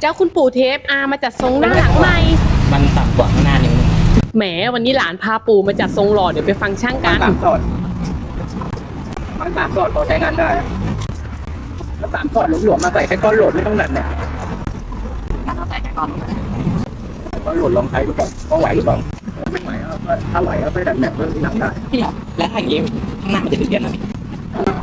เจ้าคุณปู่เทปอามาจัดทรงหน้าหลังใหม่ มันต่ำกว่าข้างหน้านิดนึงแหมวันนี้หลานพาปู่มาจัดทรงหล่อเดี๋ยวไปฟังช่างกันสามสอดมันสามสอดพอใช้งานได้ถ้าสามสอดหลวมๆมาใส่แค่ก้อนโหลดไม่ต้องหนักเนี่ยก้อนโหลดลองใช้ดูก่อนว่าไหวหรือเปล่าไม่ไหวเอาก็ถ้าไหวก็ไปดัดแบบเพิ่มที่หนักได้พี่แล้วถ้าอย่างนี้ข้างหน้ามันจะเปลี่ยนนะพี่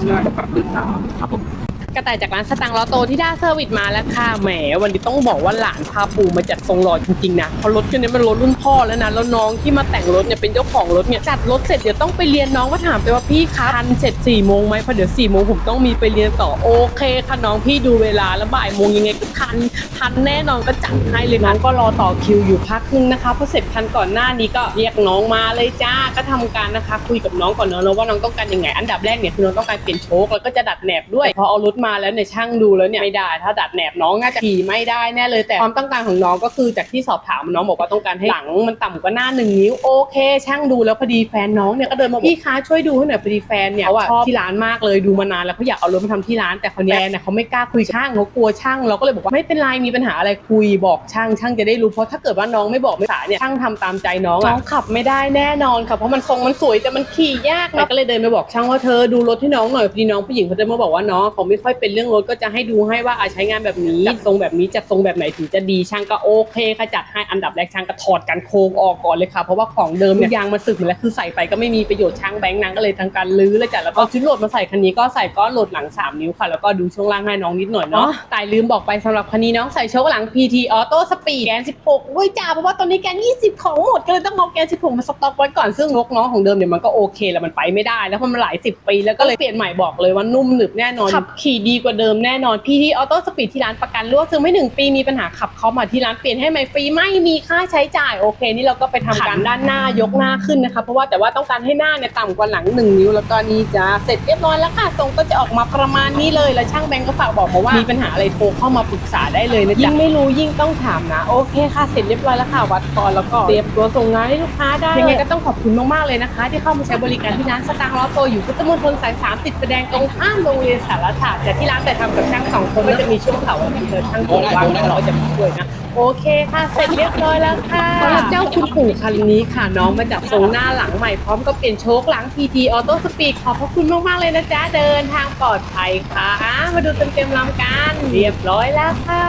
น่าจะปรับพื้นฐานครับผม กระต่ายจากร้านสตังค์ลอโตที่ได้เซอร์วิสมาแล้วค่ะแหม วันนี้ต้องบอกว่าหลานพาปู่มาจัดทรงหล่อจริงๆนะเพราะรถคันนี้มันรถรุ่นพ่อแล้วนะแล้วน้องที่มาแต่งรถเนี่ยเป็นเจ้าของรถเนี่ยจัดรถเสร็จเดี๋ยวต้องไปเรียนน้องก็ถามไปว่าพี่คะทันเสร็จ4ี่โมงไหมเพราะเดี๋ยว4ี่โมงผมต้องมีไปเรียนต่อโอเคค่ะน้องพี่ดูเวลาแล้วบ่ายโมงยังไงก็ทันทันแน่นอนก็จัดให้เลยน้องก็รอต่อคิวอยู่พักนึงนะคะเพราะเสร็จทันก่อนหน้านี้ก็เรียกน้องมาเลยจ้าก็ทำการนะคะ คุยกับน้องก่อนเนอะวว่าน้องต้องการยังไงอันดับแรกเนี่ยคือน้องต้องการเปลี่ยนโชคแล้วก็จะดัดแหนบด้วยพอเอารถมาแล้วเนี่ยช่างดูแล้วเนี่ยไม่ได้ ถ้าดัดแหนบน้องน่าจะขี่ไม่ได้แน่เลยแต่ความต้องการของน้องก็คือจากที่สอบถามน้องบอกว่าต้องการให้หลังมันต่ำกว่าหน้าหนึ่งนิ้วโอเค ช่างดูแล้วพอดีแฟนน้องเนี่ยก็เดินมาบอกพี่คะช่วยดูให้หน่อยพอดีแฟนเนี่ยเขาอะชอบที่ร้านมากเลยดูมานานแล้วเขาอยากเอารถมาทำที่ร้านแต่คนนี้แฟนเนี่ยเขาไม่กล้าคุยกับช่างเขากลัวช่างเราก็เลยบอกว่าไม่เป็นไรมีปัญหาอะไรคุยบอกช่างช่างจะได้รู้เพราะถ้าเกิดว่าน้องไม่บอกไม่สายเนี่ยช่างทำตามใจน้องอะน้องขับไม่ได้แน่นอนค่ะเพราะมันทรงมันสวยแต่มันขี่ยากนะก็เลยเดินไปบอกช่างว่าเธอดูรถให้น้องหน่อยพอดีน้องผู้หญิงเขาเดินมาบอกว่าน้องเขาไม่ค่อยเป็นเรื่องรถก็จะให้ดูให้ว่าอาใช้งานแบบนี้จัดทรงแบบนี้จัดทรงแบบไหนถึงจะดีช่างก็โอเคค่ะจัดให้อันดับแรกช่างก็ถอดกันโครงออกก่อนเลยค่ะเพราะว่าของเดิมเนี่ยยางมันสึกหมดแล้วคือใส่ไปก็ไม่มีประโยชน์ช่างแบงค์นางก็เลยทำการลื้อเลยจ้ะแล้วก็ชิ้นโหลดมาใส่คันนี้ก็ใส่ก้อนโหลดหลัง 3 นิ้วค่ะแล้วก็ดูช่วงล่างให้น้องนิดหน่อยเนาะแต่ลืมบอกไปสำหรับคันนี้น้องใส่โชคหลัง PT Auto Speed แกน 16เว้ยจ้าเพราะว่าตอนนี้แกน 20 ของหมดก็เลยต้องเอาแกน 16 มาสต็อกไว้ก่อนซึ่งนกน้องของเดิมเนี่ยมันก็โอเคแล้วมันไปไม่ได้ แล้วเพราะมันหลาย 10 ปีแล้วก็เลยเปลี่ยนใหม่บอกเลยว่านุ่มหนึบแน่นอนขับขี่ดีกว่าเดิมแน่นอน PT Auto Speed ที่ร้านประกันรั่วซื้อไม่หนึ่งปีมีปัญหาขับเข้ามาที่ร้านเปลี่ยนให้ใหม่ฟรีไม่มีค่าใช้จ่ายโอเค นี่เราก็ไปทำการด้านหน้ายกหน้าขึ้นนะคะ เพราะว่าแต่ว่าต้องการให้หน้าเนี่ยต่ำกว่าหลัง 1 นิ้วแล้วก็นี่จ้าเสร็จเรียบร้อยแล้วค่ะทรงก็จะออกมาประมาณนี้เลยแล้วช่างแบงก์ก็ฝากบอกมาว่ามีปัญหาอะไรโทรเข้ามาปรึกษาได้เลยนะจ๊ะยิ่งไม่รู้ยิ่งต้องถามนะ โอเคค่ะเสร็จเรียบร้อยแล้วค่ะวัดคอแล้วก็เตรียมตัวส่งงานให้ลูกค้าได้ยังไงก็ต้องขอบคุณมากๆเลยนะคะ ที่เข้ามาใช้บริการที่ร้านสตางค์ล้อโตอยู่พุทธมณฑลสายสามติดแสดงตรงข้ามโรงเรียนสารศาสตร์แต่ที่ร้านแต่ทำกับช่างสองคนก็จะมีช่วงเสาร์อาทิตย์เจอช่างตัวว่างเราก็จะมาช่วยนะโอเคค่ะเสร็จเรียบร้อยแล้วค่ะสำหรับเจ้าคุณปู่คันนี้ค่ะ น้องมาจากทรงหน้าหลังใหม่พร้อมกับเปลี่ยนโชคหลัง PT Auto Speed ขอบพระคุณมากๆเลยนะจ๊ะเดินทางปลอดภัยค่ะ มาดูเต็มๆลำกัน เรียบร้อยแล้วค่ะ